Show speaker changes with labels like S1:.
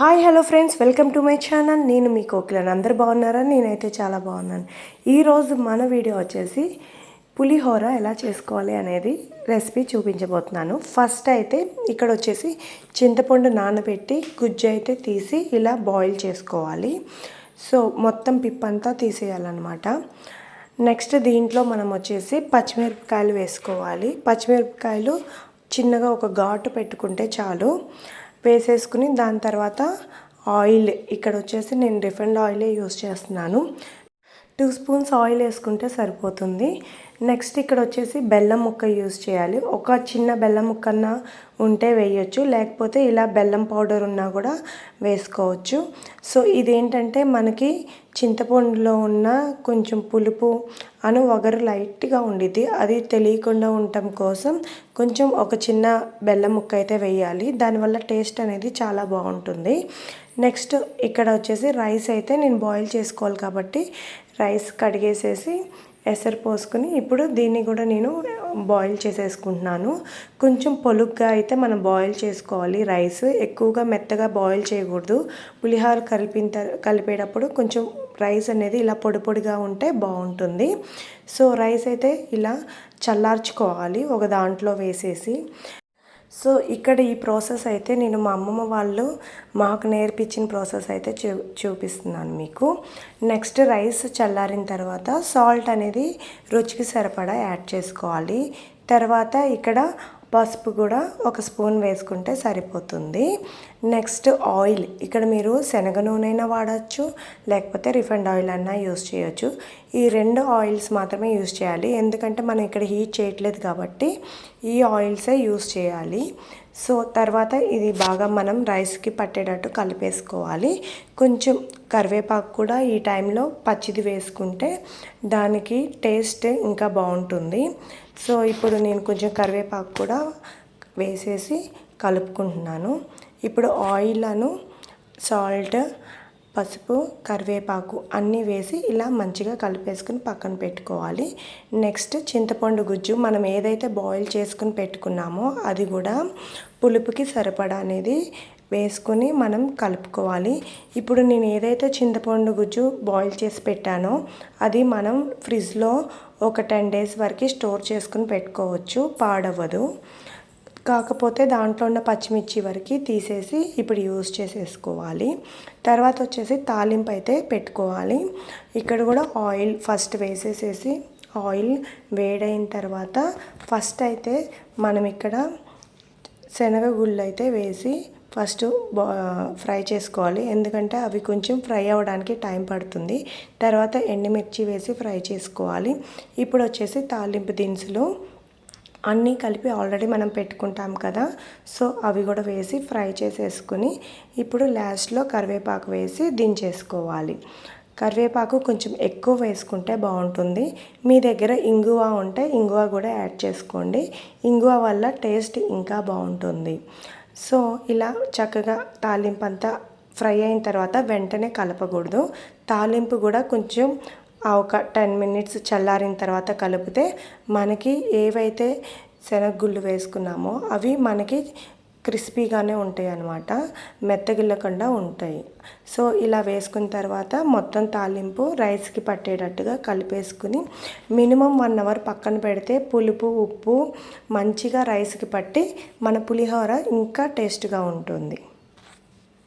S1: Hi hello friends welcome to my channel. నేను మీ కోకిలను. అందరు బాగున్నారా? నేనైతే చాలా బాగున్నాను. ఈరోజు మన వీడియో వచ్చేసి పులిహోర ఎలా చేసుకోవాలి అనేది రెసిపీ చూపించబోతున్నాను. ఫస్ట్ అయితే ఇక్కడ వచ్చేసి చింతపండు నానబెట్టి గుజ్జు అయితే తీసి ఇలా బాయిల్ చేసుకోవాలి. సో మొత్తం పిప్పంతా తీసేయాలన్నమాట. నెక్స్ట్ దీంట్లో మనం వచ్చేసి పచ్చిమిరపకాయలు వేసుకోవాలి. పచ్చిమిరపకాయలు చిన్నగా ఒక ఘాటు పెట్టుకుంటే చాలు. వేసేసుకుని దాని తర్వాత ఆయిల్ ఇక్కడ వచ్చేసి నేను రిఫైండ్ ఆయిలే యూస్ చేస్తున్నాను. టూ స్పూన్స్ ఆయిల్ వేసుకుంటే సరిపోతుంది. నెక్స్ట్ ఇక్కడ వచ్చేసి బెల్లం ముక్క యూస్ చేయాలి. ఒక చిన్న బెల్లం ముక్కన్న ఉంటే వేయొచ్చు. లేకపోతే ఇలా బెల్లం పౌడర్ ఉన్నా కూడా వేసుకోవచ్చు. సో ఇదేంటంటే మనకి చింతపండులో ఉన్న కొంచెం పులుపు అను వగరు లైట్గా ఉండిద్ది. అది తెలియకుండా ఉండటం కోసం కొంచెం ఒక చిన్న బెల్లం ముక్క అయితే వేయాలి. దానివల్ల టేస్ట్ అనేది చాలా బాగుంటుంది. నెక్స్ట్ ఇక్కడ వచ్చేసి రైస్ అయితే నేను బాయిల్ చేసుకోవాలి కాబట్టి రైస్ కడిగేసేసి ఎసరు పోసుకుని ఇప్పుడు దీన్ని కూడా నేను బాయిల్ చేసేసుకుంటున్నాను. కొంచెం పొలుగ్గా అయితే మనం బాయిల్ చేసుకోవాలి రైస్. ఎక్కువగా మెత్తగా బాయిల్ చేయకూడదు. పులిహోర కలిపిన కలిపేటప్పుడు కొంచెం రైస్ అనేది ఇలా పొడి పొడిగా ఉంటే బాగుంటుంది. సో రైస్ అయితే ఇలా చల్లార్చుకోవాలి ఒక దాంట్లో వేసేసి. సో ఇక్కడ ఈ ప్రాసెస్ అయితే నేను మా అమ్మమ్మ వాళ్ళు మాకు నేర్పించిన ప్రాసెస్ అయితే చూ చూపిస్తున్నాను మీకు. నెక్స్ట్ రైస్ చల్లారిన తర్వాత సాల్ట్ అనేది రుచికి సరిపడా యాడ్ చేసుకోవాలి. తర్వాత ఇక్కడ పసుపు కూడా ఒక స్పూన్ వేసుకుంటే సరిపోతుంది. Next oil. ఇక్కడ మీరు శనగ నూనె అయినా వాడచ్చు లేకపోతే రిఫైండ్ ఆయిల్ అన్నా యూస్ చేయొచ్చు. ఈ రెండు ఆయిల్స్ మాత్రమే యూస్ చేయాలి. ఎందుకంటే మనం ఇక్కడ హీట్ చేయట్లేదు కాబట్టి ఈ ఆయిల్సే యూస్ చేయాలి. సో తర్వాత ఇది బాగా మనం రైస్కి పట్టేటట్టు కలిపేసుకోవాలి. కొంచెం కరివేపాకు కూడా ఈ టైంలో పచ్చిది వేసుకుంటే దానికి టేస్ట్ ఇంకా బాగుంటుంది. సో ఇప్పుడు నేను కొంచెం కరివేపాకు కూడా వేసేసి కలుపుకుంటున్నాను. ఇప్పుడు ఆయిల్ను సాల్ట్ పసుపు కరివేపాకు అన్నీ వేసి ఇలా మంచిగా కలిపేసుకుని పక్కన పెట్టుకోవాలి. నెక్స్ట్ చింతపండు గుజ్జు మనం ఏదైతే బాయిల్ చేసుకుని పెట్టుకున్నామో అది కూడా పులుపుకి సరిపడా అనేది వేసుకొని మనం కలుపుకోవాలి. ఇప్పుడు నేను ఏదైతే చింతపండు గుజ్జు బాయిల్ చేసి పెట్టానో అది మనం ఫ్రిడ్జ్లో ఒక టెన్ డేస్ వరకు స్టోర్ చేసుకుని పెట్టుకోవచ్చు. పాడవ్వదు. కాకపోతే దాంట్లో ఉన్న పచ్చిమిర్చి వరకు తీసేసి ఇప్పుడు యూజ్ చేసేసుకోవాలి. తర్వాత వచ్చేసి తాలింపు అయితే పెట్టుకోవాలి. ఇక్కడ కూడా ఆయిల్ ఫస్ట్ వేసేసేసి ఆయిల్ వేడైన తర్వాత ఫస్ట్ అయితే మనం ఇక్కడ శనగ గుళ్ళు అయితే వేసి ఫస్ట్ బా ఫ్రై చేసుకోవాలి. ఎందుకంటే అవి కొంచెం ఫ్రై అవ్వడానికి టైం పడుతుంది. తర్వాత ఎండుమిర్చి వేసి ఫ్రై చేసుకోవాలి. ఇప్పుడు వచ్చేసి తాలింపు దినుసులు అన్నీ కలిపి ఆల్రెడీ మనం పెట్టుకుంటాం కదా. సో అవి కూడా వేసి ఫ్రై చేసేసుకుని ఇప్పుడు లాస్ట్లో కరివేపాకు వేసి దించేసుకోవాలి. కరివేపాకు కొంచెం ఎక్కువ వేసుకుంటే బాగుంటుంది. మీ దగ్గర ఇంగువ ఉంటే ఇంగువ కూడా యాడ్ చేసుకోండి. ఇంగువ వల్ల టేస్ట్ ఇంకా బాగుంటుంది. సో ఇలా చక్కగా తాలింపు అంతా ఫ్రై అయిన తర్వాత వెంటనే కలపకూడదు. తాలింపు కూడా కొంచెం ఒక టెన్ మినిట్స్ చల్లారిన తర్వాత కలిపితే మనకి ఏవైతే శనగగుళ్ళు వేసుకున్నామో అవి మనకి క్రిస్పీగానే ఉంటాయి అన్నమాట మెత్తగిల్లకుండా ఉంటాయి. సో ఇలా వేసుకున్న తర్వాత మొత్తం తాలింపు రైస్కి పట్టేటట్టుగా కలిపేసుకుని మినిమం వన్ అవర్ పక్కన పెడితే పులుపు ఉప్పు మంచిగా రైస్కి పట్టి మన పులిహోర ఇంకా టేస్ట్గా ఉంటుంది.